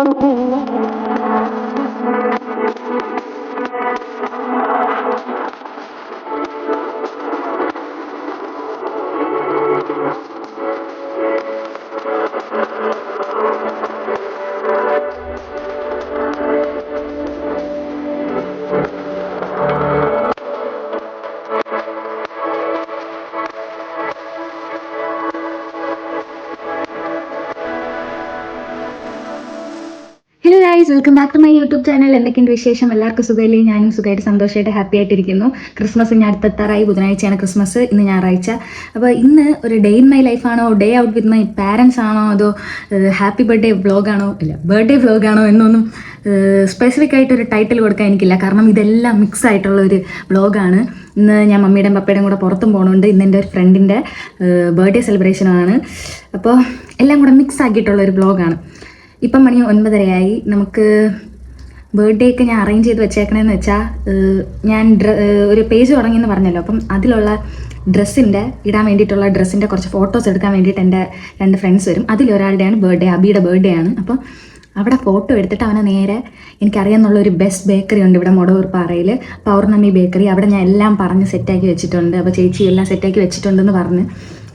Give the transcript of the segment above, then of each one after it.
ano guys welcome back to my YouTube channel എന്തൊക്കെയുണ്ട് വിശേഷം? എല്ലാവർക്കും സുഖമല്ലേ? ഞാനും സുഖമായിട്ട് സന്തോഷമായിട്ട് ഹാപ്പി ആയിട്ടിരിക്കുന്നു. ക്രിസ്മസ് ഇനി അടുത്തെത്താറായി. ബുധനാഴ്ചയാണ് ക്രിസ്മസ് ഇന്ന് ഞായറാഴ്ച. അപ്പോൾ ഇന്ന് ഒരു day in my ലൈഫാണോ day out with my parents ആണോ? അതോ ഹാപ്പി ബർത്ത്ഡേ വ്ളോഗാണോ ഇല്ല ബർത്ത്ഡേ വ്ളോഗാണോ എന്നൊന്നും സ്പെസിഫിക് ആയിട്ട് ഒരു ടൈറ്റിൽ കൊടുക്കാൻ എനിക്കില്ല. കാരണം ഇതെല്ലാം മിക്സ് ആയിട്ടുള്ള ഒരു വ്ളോഗാണ് ഇന്ന് ഞാൻ മമ്മിയുടെയും പപ്പയുടെയും കൂടെ പുറത്തും പോകുന്നുണ്ട് ഇന്ന് എന്റെ ഒരു ഫ്രണ്ടിന്റെ ബർത്ത്ഡേ സെലിബ്രേഷനാണ് അപ്പോൾ എല്ലാം കൂടെ മിക്സ് ആക്കിയിട്ടുള്ള ഒരു വ്ളോഗാണ് ഇപ്പം മണി ഒൻപതരയായി. നമുക്ക് ബർത്ത്ഡേ ഒക്കെ ഞാൻ അറേഞ്ച് ചെയ്ത് വെച്ചേക്കണേന്ന് വെച്ചാൽ ഞാൻ ഒരു പേജ് തുടങ്ങിയെന്ന് പറഞ്ഞല്ലോ. അപ്പം അതിലുള്ള ഡ്രസ്സിന്റെ ഇടാൻ വേണ്ടിയിട്ടുള്ള ഡ്രസ്സിന്റെ കുറച്ച് ഫോട്ടോസ് എടുക്കാൻ വേണ്ടിയിട്ട് എന്റെ രണ്ട് ഫ്രണ്ട്സ് വരും. അതിലൊരാളുടെയാണ് ബർത്ത്ഡേ അബിയുടെ ബർത്ത്ഡേ ആണ്. അപ്പം അവിടെ ഫോട്ടോ എടുത്തിട്ട് അവനെ നേരെ എനിക്കറിയാമെന്നുള്ള ഒരു ബെസ്റ്റ് ബേക്കറി ഉണ്ട് ഇവിടെ മൊടവൂർ പാറയിൽ പൗർണമി ബേക്കറി അവിടെ ഞാൻ എല്ലാം പറഞ്ഞ് സെറ്റാക്കി വെച്ചിട്ടുണ്ട്. അപ്പോൾ ചേച്ചി എല്ലാം സെറ്റാക്കി വെച്ചിട്ടുണ്ടെന്ന് പറഞ്ഞ്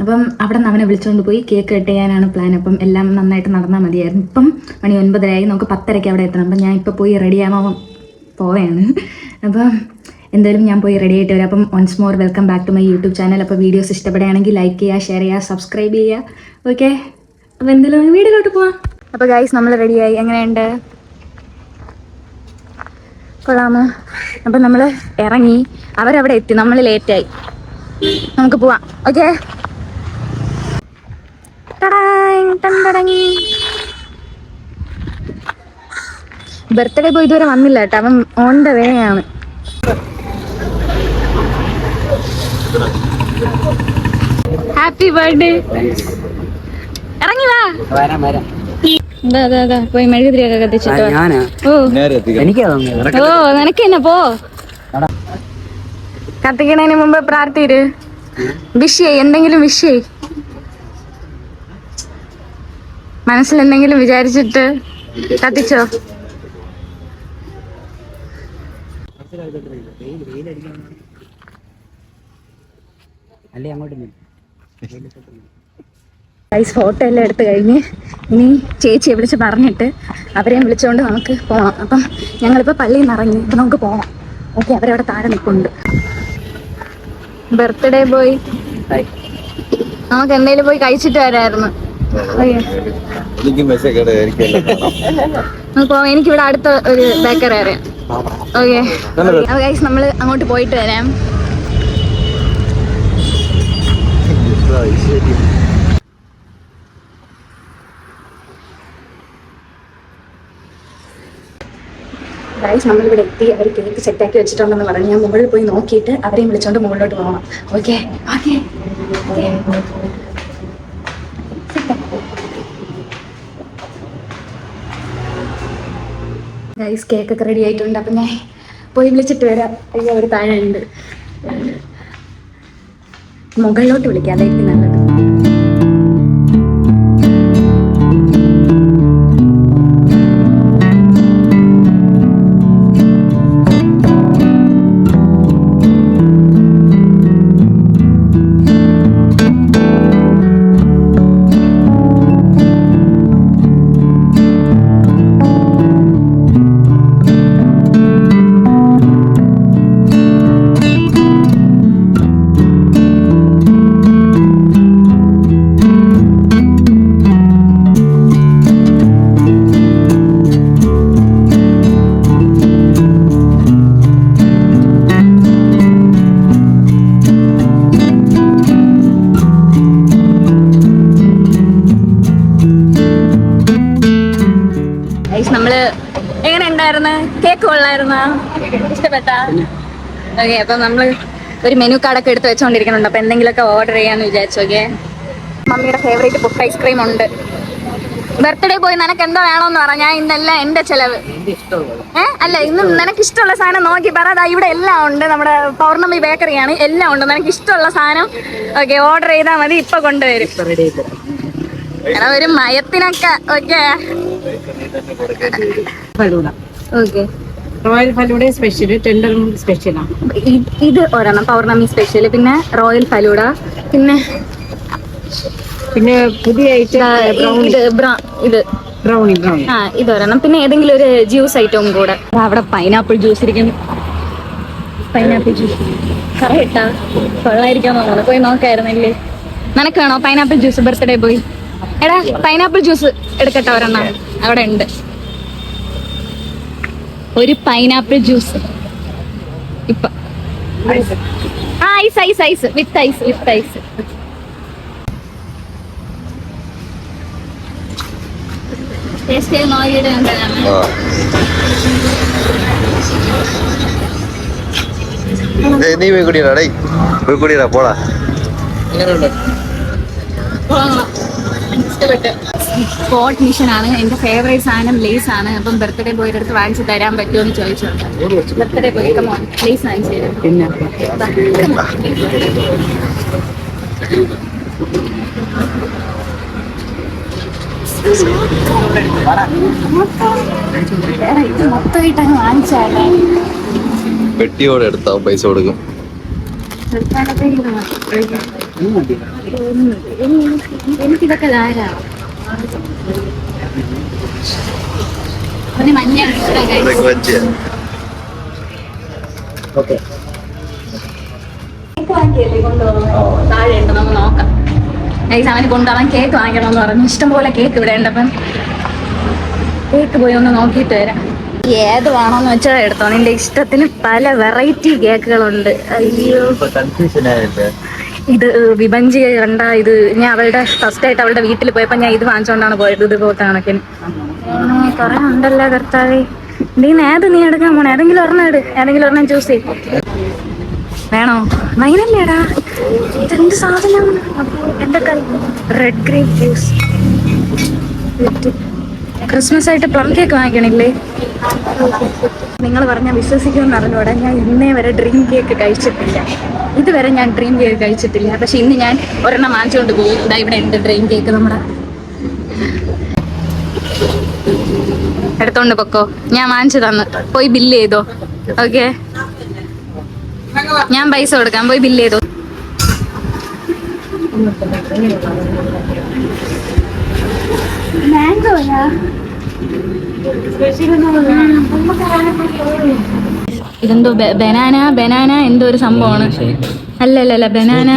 അപ്പം അവിടെ നിന്ന് അവനെ വിളിച്ചുകൊണ്ട് പോയി കേക്ക് കട്ട് ചെയ്യാനാണ് പ്ലാൻ അപ്പം എല്ലാം നന്നായിട്ട് നടന്നാൽ മതിയായിരുന്നു. ഇപ്പം മണി ഒൻപതരായി. നമുക്ക് പത്തരയ്ക്ക് അവിടെ എത്തണം. അപ്പം ഞാൻ ഇപ്പോൾ പോയി റെഡി ആവാൻ പോവുകയാണ് അപ്പം എന്തായാലും ഞാൻ പോയി റെഡി ആയിട്ട് വരാം. അപ്പം once more welcome back to my YouTube channel അപ്പോൾ വീഡിയോസ് ഇഷ്ടപ്പെടുകയാണെങ്കിൽ ലൈക്ക് ചെയ്യുക ഷെയർ ചെയ്യുക സബ്സ്ക്രൈബ് ചെയ്യുക. ഓക്കെ അപ്പോൾ എന്തായാലും വീഡിയോയിലോട്ട് പോവാം. അപ്പോൾ ഗൈസ് നമ്മൾ റെഡിയായി എങ്ങനെയുണ്ട്? കൊള്ളാമോ? അപ്പം നമ്മൾ ഇറങ്ങി. അവരവിടെ എത്തി. നമ്മൾ ലേറ്റായി നമുക്ക് പോവാം. ഓക്കെ ബർത്ത്ഡേ പോയി ഇതുവരെ വന്നില്ല കേട്ടോ. അവൻ ഓൺ ദ വേ ആണ്. ഹാപ്പി ബർത്ത്ഡേ ഇറങ്ങി വാ. പോയി മെഴുകുതിരിയൊക്കെ കത്തിച്ചിട്ട് ഓ. നിനക്ക് തന്നെ പോ. കത്തിക്കണതിന് മുമ്പ് പ്രാർത്ഥിര് വിഷ് ചെയ് എന്തെങ്കിലും വിഷ് ചെയ് മനസ്സിൽ എന്തെങ്കിലും വിചാരിച്ചിട്ട് കത്തിച്ചോ ഐസ് ഫോട്ടോ എല്ലാം എടുത്തു കഴിഞ്ഞ് ഇനി ചേച്ചിയെ വിളിച്ച് പറഞ്ഞിട്ട് അവരെയും വിളിച്ചുകൊണ്ട് നമുക്ക് പോവാം. അപ്പം ഞങ്ങളിപ്പോൾ പള്ളിയിൽ നിന്ന് ഇറങ്ങി ഇപ്പം നമുക്ക് പോകണം ഓക്കെ അവരവിടെ താഴെ നിൽക്കുന്നുണ്ട് ബർത്ത്ഡേ പോയി ഹായ്. നമുക്ക് എന്തെങ്കിലും പോയി കഴിച്ചിട്ട് വരായിരുന്നു എനിക്കിവിടെ അടുത്ത ഒരു ബേക്കറി അറിയാം. ഓക്കെ ഗൈസ് നമ്മൾ അങ്ങോട്ട് പോയിട്ട് വരാം. ഗൈസ് നമ്മളിവിടെ എത്തി. അവർ കേക്ക് സെറ്റാക്കി വെച്ചിട്ടുണ്ടെന്ന് പറഞ്ഞ്. ഞാൻ മുകളിൽ പോയി നോക്കിയിട്ട് അവരെയും വിളിച്ചോണ്ട് മുകളിലോട്ട് പോകണം ഓക്കെ ഓക്കെ ഗൈസ് കേക്കൊക്കെ റെഡി ആയിട്ടുണ്ട്. അപ്പം ഞാൻ പോയി വിളിച്ചിട്ട് വരാം. അയ്യോ അവർ താഴെ ഉണ്ട് മുകളിലോട്ട് വിളിക്കാം. നല്ലത്. ഉണ്ടായിരുന്നു കേക്ക് കൊള്ളായിരുന്നു ഇഷ്ടപ്പെട്ട? ഓക്കെ അപ്പൊ നമ്മൾ ഒരു മെനു കാർഡൊക്കെ എടുത്ത് വെച്ചോണ്ടിരിക്കുന്നുണ്ട്. അപ്പൊ എന്തെങ്കിലുമൊക്കെ ഓർഡർ ചെയ്യാന്ന് വിചാരിച്ചു ഓക്കെ മമ്മിയുടെ ഫേവറേറ്റ് പുട്ട് ഐസ്ക്രീം ഉണ്ട്. ബർത്ത്ഡേ പോയി നിനക്ക് എന്തോ വേണോന്ന് പറ. ഞാൻ ഇന്നല്ല എന്റെ ചെലവ്. ഏ? അല്ല ഇന്ന് നിനക്ക് ഇഷ്ടമുള്ള സാധനം നോക്കി പറ. ഇവിടെ എല്ലാം ഉണ്ട്. നമ്മുടെ പൗർണമി ബേക്കറിയാണ് എല്ലാം ഉണ്ട്. നിനക്ക് ഇഷ്ടമുള്ള സാധനം ഓക്കെ ഓർഡർ ചെയ്താൽ മതി. ഇപ്പൊ കൊണ്ടുവരും. ഒരു മയത്തിനൊക്കെ okay royal falooda special tender സ്പെഷ്യലാണ് ഇത് ഒരെണ്ണം പൗർണമി സ്പെഷ്യൽ പിന്നെ റോയൽ ഫലൂഡ പിന്നെ പിന്നെ പുതിയ ഐറ്റം ഇത് ഇത്. ബ്രൗണി ബ്രൗണി ആ ഇതൊരെണ്ണം. പിന്നെ ഏതെങ്കിലും ഒരു ജ്യൂസ് ഐറ്റവും കൂടെ. അവിടെ പൈനാപ്പിൾ ജ്യൂസ് ഇരിക്കുന്നു. പൈനാപ്പിൾ ജ്യൂസ് കറയിട്ടാ കൊള്ളായിരിക്കാൻ തോന്നുന്നു. പോയി നോക്കായിരുന്നില്ലേ? നിനക്ക് പൈനാപ്പിൾ ജ്യൂസ് ബർത്ത്ഡേ പോയി എടാ പൈനാപ്പിൾ ജ്യൂസ് എടുക്കട്ടെ ഒരെണ്ണം. അവിടെ ഉണ്ട്. ഒരു പൈനാപ്പിൾ ജ്യൂസ് ഇപ്പൊ ആ ice ice ice with ice with ice taste ചെയ്ത് നോക്കിയിട്ട് നീ പോയി കുടിയടാ ഡേ പോയി കുടിയടാ പോടാ. സ്പോട്ട് മിഷൻ ആണ്. എന്റെ ഫേവറേറ്റ് സാധനം ലേസ് ആണ്. അപ്പം ബർത്ത്ഡേ ബോയുടെ അടുത്ത് വാങ്ങിച്ചു തരാൻ പറ്റുമോ എന്ന് ചോദിച്ചു ബർത്ത്ഡേ ബോയ് കമോൺ ലേസ് വാങ്ങിച്ചു തരും. പിന്നെ? ഇത് മൊത്തമായിട്ട് അങ്ങ് വാങ്ങിച്ചാലേ പെട്ടിയോടെ എടുത്താ പൈസ കൊടുക്കും. എനിക്കിതൊക്കെ ധാരാ കൊണ്ടുപോകുന്നത് താഴെ ഉണ്ട്. നമുക്ക് നോക്കാം. ഗൈസ് അവന് കൊണ്ടുപോകാൻ കേക്ക് വാങ്ങിക്കണം എന്ന് പറഞ്ഞു. ഇഷ്ടംപോലെ കേക്ക് ഇവിടെ ഉണ്ടപ്പം കേക്ക് പോയി ഒന്ന് നോക്കിയിട്ട് വരാം. ഏത് വേണോന്ന് വെച്ചാൽ എടുത്തോ? നിന്റെ ഇഷ്ടത്തിന് പല വെറൈറ്റി കേക്കുകളുണ്ട് അയ്യോ. ഇത് വിഭഞ്ചി കണ്ട ഇത് ഞാൻ അവളുടെ ഫസ്റ്റ് ആയിട്ട് അവളുടെ വീട്ടിൽ പോയപ്പോ ഞാൻ ഇത് വാങ്ങിച്ചോണ്ടാണ് പോയത് ഇത് പോത്ത കണക്കിന്. കൊറേ ഉണ്ടല്ലോ കർത്താവേ. നീ നേത് നീ എടുക്കാൻ പോണേ ഏതെങ്കിലും ഒരെണ്ണം എടു. ഏതെങ്കിലും ഒരെണ്ണം ചൂസ് ചെയ്യും. വേണോ? വൈനല്ലേടാ ഇതെന്ത് സാധനം? എന്തൊക്കെ? റെഡ് ഗ്രേപ്പ് ജ്യൂസ് ക്രിസ്മസ് ആയിട്ട് പ്ലം കേക്ക് വാങ്ങിക്കണില്ലേ? നിങ്ങൾ പറഞ്ഞാൽ വിശ്വസിക്കുമെന്ന് അറിഞ്ഞൂടെ. ഞാൻ ഇന്നേ വരെ ഡ്രിങ്ക് കേക്ക് കഴിച്ചിട്ടില്ല. ഇതുവരെ ഞാൻ ഡ്രീം കേക്ക് കഴിച്ചിട്ടില്ല. പക്ഷെ ഇന്ന് ഞാൻ ഒരെണ്ണം വാങ്ങിച്ചുകൊണ്ട് പോകും ഇതാ ഇവിടെ ഉണ്ട് ഡ്രീം കേക്ക് നമ്മുടെ. എടുത്തോണ്ട് പൊക്കോ. ഞാൻ വാങ്ങിച്ചു തന്നു പോയി ബില്ല് ചെയ്തോ. ഓക്കെ ഞാൻ പൈസ കൊടുക്കാം. പോയി ബില്ല് ചെയ്തോ. മാംഗോയാ ഇതെന്തോ ബനാന ബനാന എന്തോ ഒരു സംഭവമാണ്. അല്ല അല്ല അല്ല ബനാന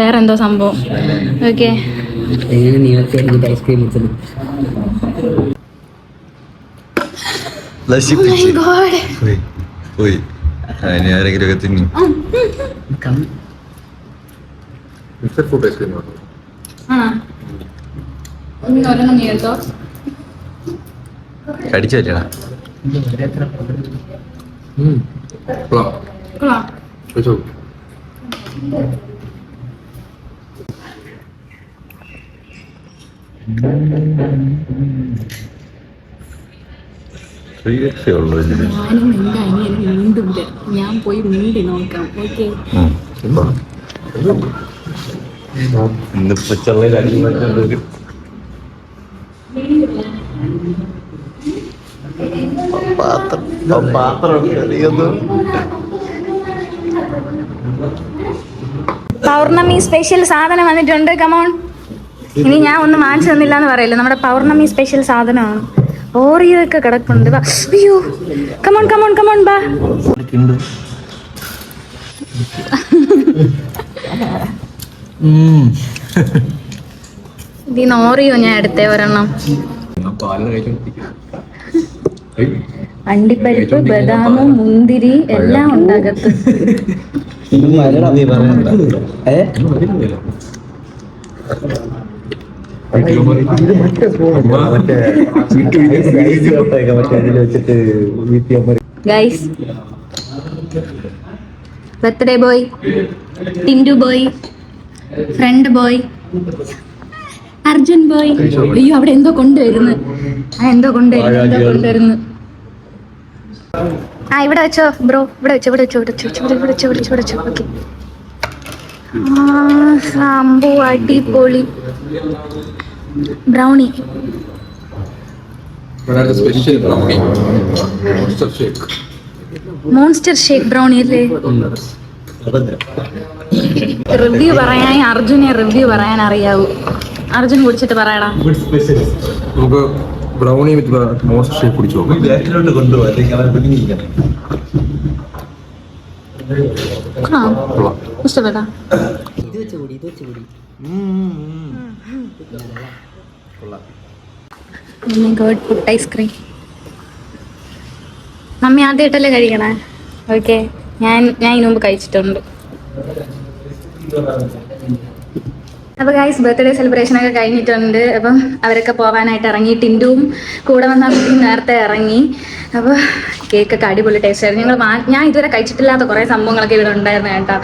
വേറെ എന്തോ സംഭവം. ഓക്കെ. കടിച്ചു നീളത്തിൽ മിസ്റ്റർ ഫുഡ് ഐസ്ക്രീം ഒരെണ്ണം നീ എടുത്തോ കടിച്ചു പറ്റണ കൊള്ളാം ഉള്ളൂ ഇതിന്. ഞാനും എന്റെ അനിയനും മിണ്ടില്ല ഞാൻ പോയി മിണ്ടി നോക്കാം. ഓക്കെ. ഇന്നിപ്പോ ചെറിയ പാത്രം പൗർണമി സ്പെഷ്യൽ സാധനം വന്നിട്ടുണ്ട്. കമോൺ ഇനി ഞാൻ ഒന്നും വാങ്ങിച്ചു തന്നില്ല എന്ന് പറയില്ല? നമ്മുടെ പൗർണമി സ്പെഷ്യൽ സാധനമാണ്. ഓറിയോ ഒക്കെ കിടപ്പുണ്ട്. വാ. അയ്യോ. കമോൺ കമോൺ കമോൺ ബാ ഇതിന്ന് ഓറിയോ ഞാൻ എടുത്തേ ഒരെണ്ണം. അണ്ടിപ്പരിപ്പ് ബദാം മുന്തിരി എല്ലാം ഉണ്ടാകത്ത്. Guys birthday boy Tindu boy friend boy Arjun boy അയ്യോ അവിടെ എന്തോ കൊണ്ടുവരുന്നു. എന്തോ കൊണ്ടുവരുന്നു എന്തോ കൊണ്ടുവരുന്നു. ആ ഇവിടെ വെച്ചോ ബ്രോ. ഇവിടെ വെച്ചോ ഇവിടെ വെച്ചോ ഇവിടെ വെച്ചോ ഇവിടെ വെച്ചോ ഇവിടെ വെച്ചോ ഇവിടെ വെച്ചോ. ഓക്കെ സംഭവം അടിപൊളി. ബ്രൗണി മോൺസ്റ്റർ ഷേക്ക് ബ്രൗണി അല്ലേ? റിവ്യൂ പറയാൻ അർജുനെ റിവ്യൂ പറയാൻ അറിയാവൂ അർജുൻ കുടിച്ചിട്ട് പറയടാ. നമുക്ക് ബ്രൗണി വിത്ത് മോൺസ്റ്റർ ഷേക്ക് കുടിച്ചു നോക്കും ബാക്കിലോട്ട് കൊണ്ടുപോകാം അല്ലെങ്കിൽ അവൻ കുഞ്ഞിരിക്കണം ആ ഇഷ്ടപ്പെട്ടാ ഇത് വെച്ച് കൂടി ഇത് വെച്ച് കൂടി. Good food ice cream mummy ആദ്യമായിട്ടല്ലേ കഴിക്കണേ? ഓക്കെ ഞാൻ ഞാൻ ഇതിനു മുമ്പ് കഴിച്ചിട്ടുണ്ട്. അപ്പോൾ ഗൈസ് ബർത്ത്ഡേ സെലിബ്രേഷൻ ഒക്കെ കഴിഞ്ഞിട്ടുണ്ട്. അപ്പം അവരൊക്കെ പോകാനായിട്ട് ഇറങ്ങി. ടിൻഡുവും കൂടെ വന്ന നേരത്തെ ഇറങ്ങി. അപ്പോൾ കേക്കൊക്കെ അടിപൊളി ടേസ്റ്റ് ആയിരുന്നു. ഞങ്ങൾ ഞാൻ ഇതുവരെ കഴിച്ചിട്ടില്ലാത്ത കുറേ സംഭവങ്ങളൊക്കെ ഇവിടെ ഉണ്ടായിരുന്നു കേട്ടോ.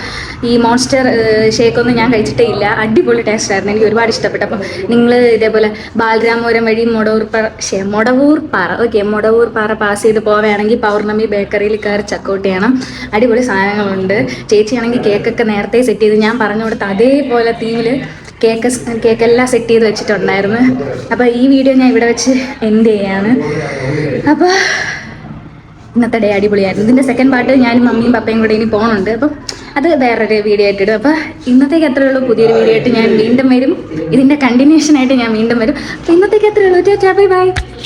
ഈ മോൺസ്റ്റർ ഷേക്ക് ഷേക്കൊന്നും ഞാൻ കഴിച്ചിട്ടേ ഇല്ല. അടിപൊളി ടേസ്റ്റ് ആയിരുന്നു. എനിക്ക് ഒരുപാട് ഇഷ്ടപ്പെട്ടു. അപ്പം നിങ്ങൾ ഇതേപോലെ ബാലരാമപുരം വഴി മൊടവൂർ പാറ ഷേ മൊടവൂർ പാറ. ഓക്കെ മൊടവൂർ പാറ പാസ് ചെയ്ത് പോവുകയാണെങ്കിൽ പൗർണമി ബേക്കറിയിൽ കയറി ചക്കൗട്ട് ചെയ്യണം. അടിപൊളി സാധനങ്ങളുണ്ട്. ചേച്ചിയാണെങ്കിൽ കേക്കൊക്കെ നേരത്തെ സെറ്റ് ചെയ്ത് ഞാൻ പറഞ്ഞു കൊടുത്ത അതേപോലെ തീമിൽ കേക്ക് കേക്ക് എല്ലാം സെറ്റ് ചെയ്ത് വെച്ചിട്ടുണ്ടായിരുന്നു. അപ്പോൾ ഈ വീഡിയോ ഞാൻ ഇവിടെ വെച്ച് എൻഡ് ചെയ്യാണ്. അപ്പോൾ ഇന്നത്തെ ഡേ അടിപൊളിയായിരുന്നു. ഇതിന്റെ സെക്കൻഡ് പാർട്ട് ഞാനും മമ്മിയും പപ്പയും കൂടെ ഇനി പോകുന്നുണ്ട് അപ്പം അത് വേറൊരു വീഡിയോ ആയിട്ട് ഇടും. അപ്പോൾ ഇന്നത്തേക്ക് അത്രേ ഉള്ളൂ. പുതിയൊരു വീഡിയോ ആയിട്ട് ഞാൻ വീണ്ടും വരും. ഇതിന്റെ കണ്ടിന്യൂഷൻ ആയിട്ട് ഞാൻ വീണ്ടും വരും. അപ്പോൾ ഇന്നത്തേക്ക് അത്രേ ഉള്ളൂ. Bye bye.